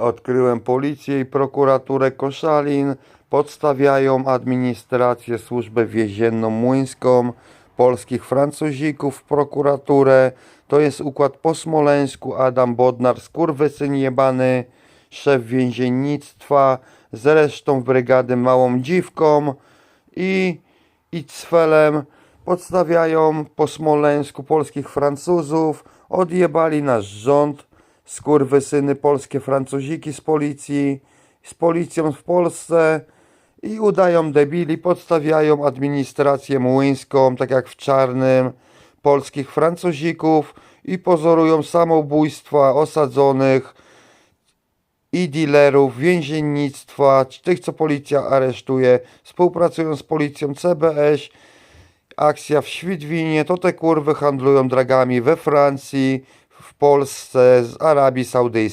Odkryłem policję i prokuraturę Koszalin. Podstawiają administrację, służbę więzienną młyńską, polskich Francuzików, prokuraturę. To jest układ po smoleńsku. Adam Bodnar, skurwysyn jebany, szef więziennictwa, z resztą brygady małą dziwką i, i cfelem podstawiają po smoleńsku polskich Francuzów, odjebali nasz rząd, skurwysyny polskie Francuziki z policji, z policją w Polsce i udają debili, podstawiają administrację młyńską, tak jak w Czarnym, polskich Francuzików i pozorują samobójstwa osadzonych i dealerów, więziennictwa, tych co policja aresztuje, współpracują z policją CBS, akcja w Świdwinie, to te kurwy handlują dragami we Francji, w Polsce, z Arabii Saudyjskiej.